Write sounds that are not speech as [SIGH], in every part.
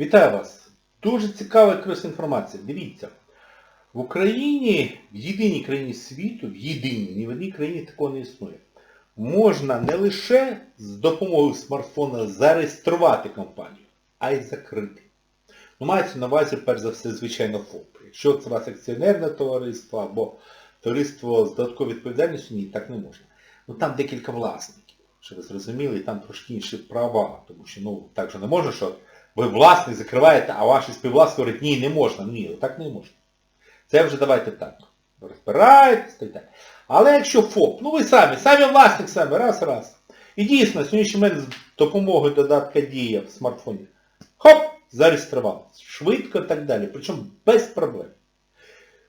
Вітаю вас! Дуже цікава якраз інформація. Дивіться. В Україні, в єдиній країні світу, в єдиній, ні в одній країні такого не існує. Можна не лише з допомогою смартфона зареєструвати компанію, а й закрити. Ну, мається на увазі, перш за все, звичайно, ФОП. Якщо це у вас акціонерне товариство або товариство з додатковою відповідальністю, ні, так не можна. Ну там декілька власників, щоб ви зрозуміли, і там трошки інші права. Тому що ну, так же не можна, що ви власник закриваєте, а ваші співвласники говорять, ні, не можна, ні, так не можна. Це вже давайте так. Розбираєтесь та так. Але якщо ФОП, ну ви самі, самі власник самі, раз, раз. І дійсно, сьогоднішній момент з допомогою додатка Дія в смартфоні. Хоп! Зареєстрували. Швидко і так далі. Причому без проблем.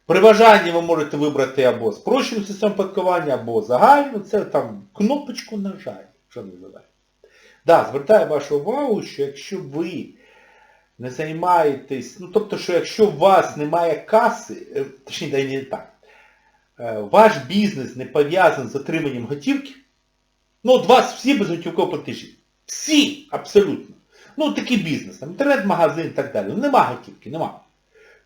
При бажанні ви можете вибрати або спрощену систему паркування, або загальну. Це там кнопочку нажать, що називається. Да, звертаю вашу увагу, що якщо ви не займаєтесь, ну тобто, що якщо у вас немає каси, е, точніше, не так, е, ваш бізнес не пов'язаний з отриманням готівки, ну от вас всі безготівкові платежі. Всі, абсолютно. Ну, такий бізнес, там, інтернет-магазин і так далі. Ну, нема готівки, нема.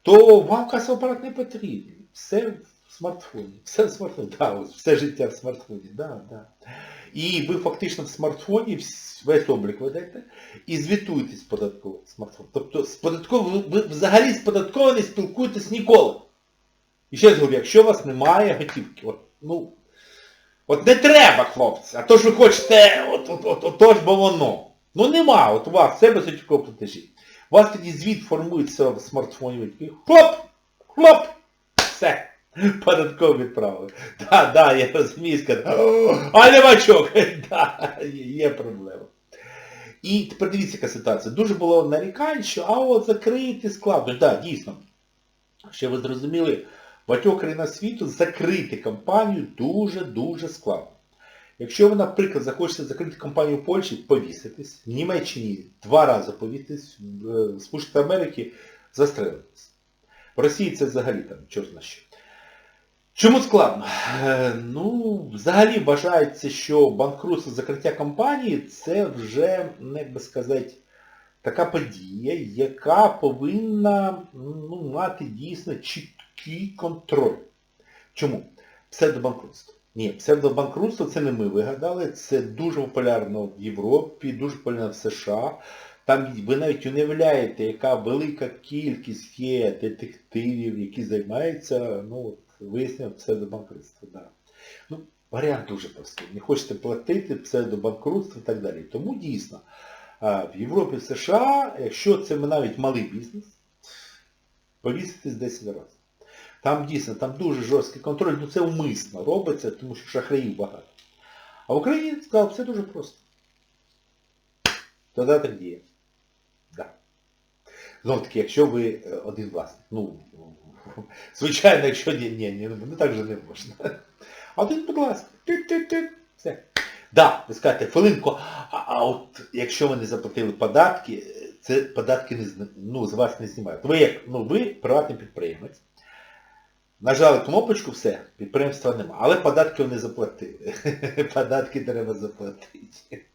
То вам касовий апарат не потрібен. Все в смартфоні. Все в смартфоні. Да, ось, все життя в смартфоні. Да, да. І ви фактично в смартфоні весь облік ведете і звітуєтесь податково смартфон. Тобто з податково, ви взагалі з податково не спілкуєтесь ніколи. І ще раз говорю, якщо у вас немає готівки, от, ну, от не треба, хлопці, а то ж ви хочете, от, от, от, от, то ж бо воно. Ну нема, от у вас все без готівкового платежі. У вас тоді звіт формується в смартфоні, ви такі хлоп, хлоп, все. Податково відправили. Да, да, я розумію, сказати, «О, а лівачок, [LAUGHS] да, є, проблема. І тепер дивіться, яка ситуація. Дуже було нарікань, що а от закрити складно. Так, да, дійсно. Ще ви зрозуміли, багатьох країнах світу закрити компанію дуже-дуже складно. Якщо ви, наприклад, захочете закрити компанію в Польщі, повіситись, в Німеччині два рази повіситись, в е, Америки застрелитись. В Росії це взагалі там, чорт що. Чому складно? Е, Ну, взагалі вважається, що банкрутство закриття компанії це вже, як би сказати, така подія, яка повинна ну, мати дійсно чіткий контроль. Чому? Псевдобанкрутство. Ні, псевдобанкрутство це не ми вигадали, це дуже популярно в Європі, дуже популярно в США. Там ви навіть уявляєте, яка велика кількість є детективів, які займаються ну, от, виясненням псевдобанкрутства. Да. Ну, варіант дуже простий. Не хочете платити, псевдобанкрутство і так далі. Тому дійсно, в Європі, в США, якщо це навіть малий бізнес, повіситись 10 разів. Там дійсно, там дуже жорсткий контроль, ну це умисно робиться, тому що шахраїв багато. А в Україні сказав, все дуже просто. Додаток діє. Знову таки, якщо ви е, один власник. Ну, [LAUGHS] звичайно, якщо ні, ні, ні, ну так же не можна. Один, будь ласка, все. Да, ви скажете, хвилинку, а, а от якщо ви не заплатили податки, це податки не, ну, з вас не знімають. Ви як, ну ви приватний підприємець. Нажали кнопочку, все, підприємства нема. Але податки вони заплатили. [LAUGHS] Податки треба заплатити.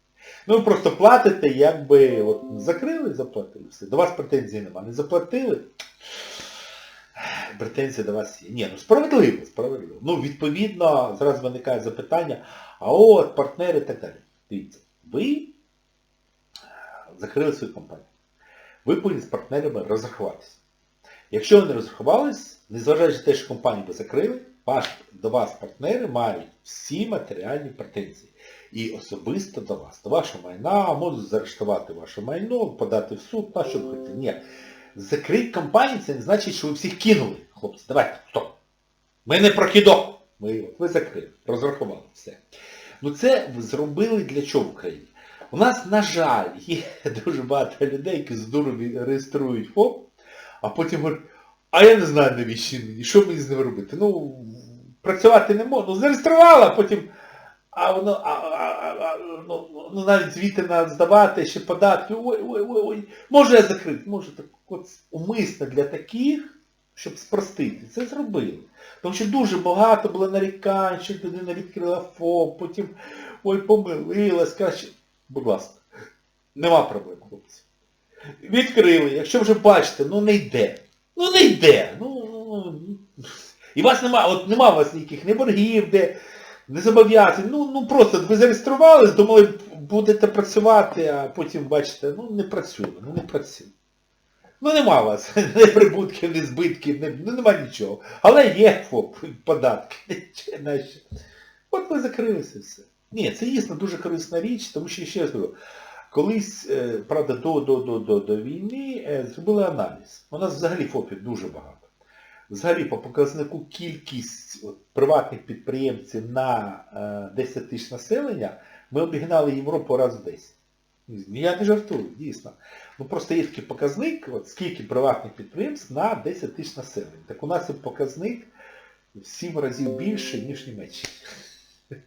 Ну ви просто платите, якби от, закрили, заплатили. Все. До вас претензій нема. Не заплатили. Претензії до вас є. Ні, ну справедливо, справедливо. Ну, відповідно, зараз виникає запитання, а от партнери і так далі. Дивіться, ви закрили свою компанію. Ви повинні з партнерами розрахуватися. Якщо ви не розрахувались, незважаючи на те, що компанію ви закрили, ваш, до вас партнери мають всі матеріальні претензії. І особисто до вас, до вашого майна, можуть заарештувати ваше майно, подати в суд, на що хочете. Ні. Закрити компанію, це не значить, що ви всіх кинули. Хлопці, давайте, стоп. Ми не про кидок. Ми, от, ви закрили, розрахували все. Ну це зробили для чого в Україні? У нас, на жаль, є [LAUGHS] дуже багато людей, які з дуру реєструють ФОП, а потім говорять, а я не знаю навіщо мені, що мені з ним робити. Ну, працювати не можу. Ну, зареєструвала, потім, а воно, а, а, а, ну, ну, навіть звіти треба здавати, ще податки, ой, ой, ой, ой, може я закрити, може так от умисно для таких, щоб спростити, це зробили. Тому що дуже багато було нарікань, що людина відкрила ФОП, потім, ой, помилилась, краще, будь ласка, нема проблем, хлопці. Відкрили, якщо вже бачите, ну не йде. Ну не йде. Ну, ну, ну. І вас нема, от нема у вас ніяких не боргів, де, не зобов'язань. Ну, ну просто ви зареєструвались, думали, будете працювати, а потім бачите, ну не працює, ну не працює. Ну нема у вас [LAUGHS] ні прибутків, ні збитків, ні, ну нема нічого. Але є ФОП, податки. [LAUGHS] Наші. От ви закрилися все. Ні, це дійсно дуже корисна річ, тому що ще раз говорю, колись, е, правда, до, до, до, до, до війни е, зробили аналіз. У нас взагалі ФОПів дуже багато. Взагалі по показнику кількість приватних підприємців на е, 10 тисяч населення ми обігнали Європу раз в 10. Я не жартую, дійсно. Ну просто є такий показник, от скільки приватних підприємств на 10 тисяч населення. Так у нас є показник в 7 разів більше, ніж в Німеччині.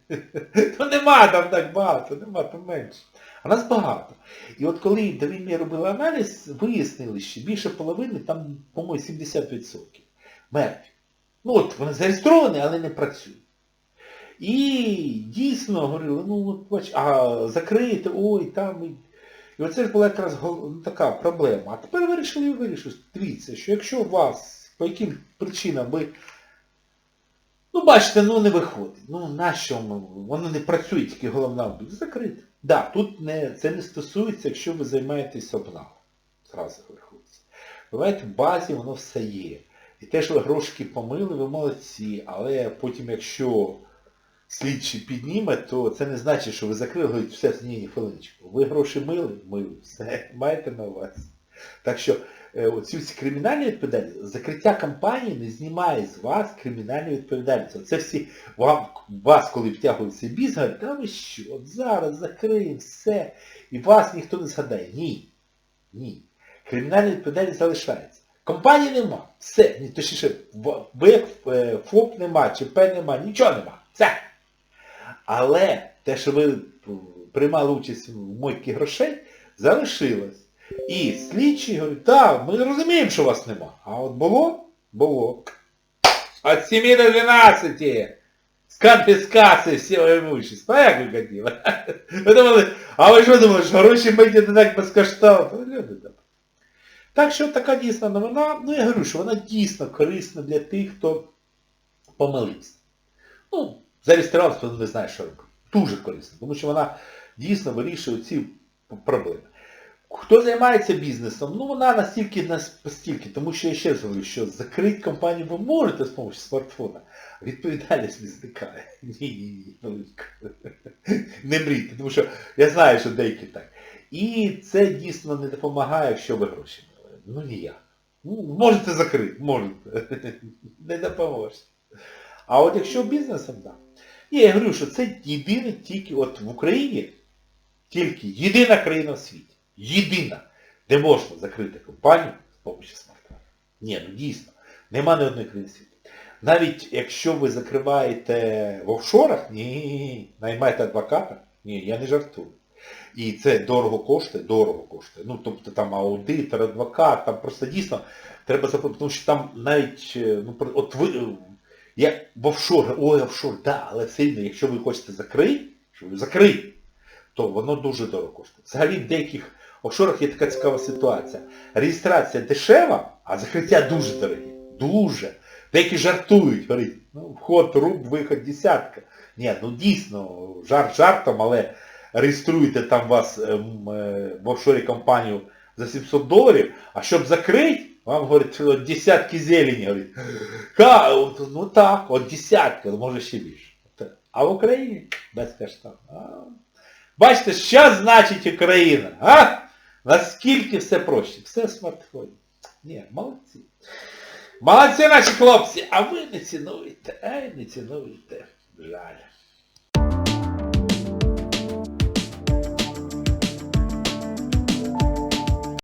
[LAUGHS] То нема там так багато, нема там менше. А нас багато. І от коли до війни робили аналіз, вияснили, що більше половини, там, по-моєму, 70% мертві. Ну от вони зареєстровані, але не працюють. І дійсно говорили, ну от бач, а закрити, ой, там. І, і оце ж була якраз ну, така проблема. А тепер вирішили і вирішили. Дивіться, що якщо у вас по яким причинам ви Ну, бачите, ну не виходить. Ну, нащо воно? Не працює, тільки головна буде закрити. Так, да, тут не, це не стосується, якщо ви займаєтесь обналом. Зразу виходить. Буваєте, в базі воно все є. І те, що ви грошики помили, ви молодці. Але потім, якщо слідчий підніме, то це не значить, що ви закрили, говорить, все, ні, хвилиночку. Ви гроші мили? Мили. Все, [LAUGHS] маєте на увазі. Так що е, оці всі кримінальні відповідальності, закриття компанії не знімає з вас кримінальну відповідальність. Це всі вам, вас, коли втягується бізнес, говорять, та ви що, от зараз закриємо все, і вас ніхто не згадає. Ні. Ні. Кримінальна відповідальність залишається. Компанії нема. Все. Ні, точніше, ви е, ФОП нема, ЧП нема, нічого нема. Все. Але те, що ви приймали участь в мойці грошей, залишилось. І слідчий говорить, так, ми розуміємо, що вас нема. А от було? Було. От 7 до 12 з конфіскації всього имущества. А як ви хотіли? [LAUGHS] Ви думали, а ви що думали, що гроші миті не так безкоштовно? Люди добрі. Так що така дійсна новина, ну я говорю, що вона дійсно корисна для тих, хто помилився. Ну, зареєструвався, то не знає, що робити. Дуже корисна, тому що вона дійсно вирішує ці проблеми. Хто займається бізнесом, ну вона настільки настільки, тому що я ще раз говорю, що закрити компанію ви можете з допомогою смартфона, відповідальність не зникає. Ні, ні, ні, [LAUGHS] Не мрійте, тому що я знаю, що деякі так. І це дійсно не допомагає, якщо ви гроші. Ну ніяк. Ну, можете закрити, можете. [LAUGHS] Не допоможе. А от якщо бізнесом, так. Ні, я говорю, що це єдине тільки от в Україні, тільки єдина країна в світі. Єдина, де можна закрити компанію з допомогою смартфона. Ні, ну дійсно. Нема ні одної країни світу. Навіть якщо ви закриваєте в офшорах, ні, наймаєте адвоката, ні, я не жартую. І це дорого коштує, дорого коштує. Ну, тобто там аудитор, адвокат, там просто дійсно треба заплатити, тому що там навіть, е, ну, от ви, е, як в офшор, ой, офшор, да, але сильно, якщо ви хочете закрити, закрити, то воно дуже дорого коштує. Взагалі в деяких офшорах є така цікава ситуація. Реєстрація дешева, а закриття дуже дороге. Дуже. Деякі жартують, говорять, ну, вход руб, виход десятка. Ні, ну дійсно, жарт жартом, але реєструєте там вас ем, е, в офшорі компанію за 700 доларів, а щоб закрити, вам говорять, що десятки зелені. Ха, ну так, от десятка, ну, може ще більше. А в Україні безкоштовно. А. Бачите, що значить Україна? А? Наскільки все проще? Все в смартфоні. Ні, молодці. Молодці наші хлопці, а ви не цінуєте, ай, не цінуєте. Жаль.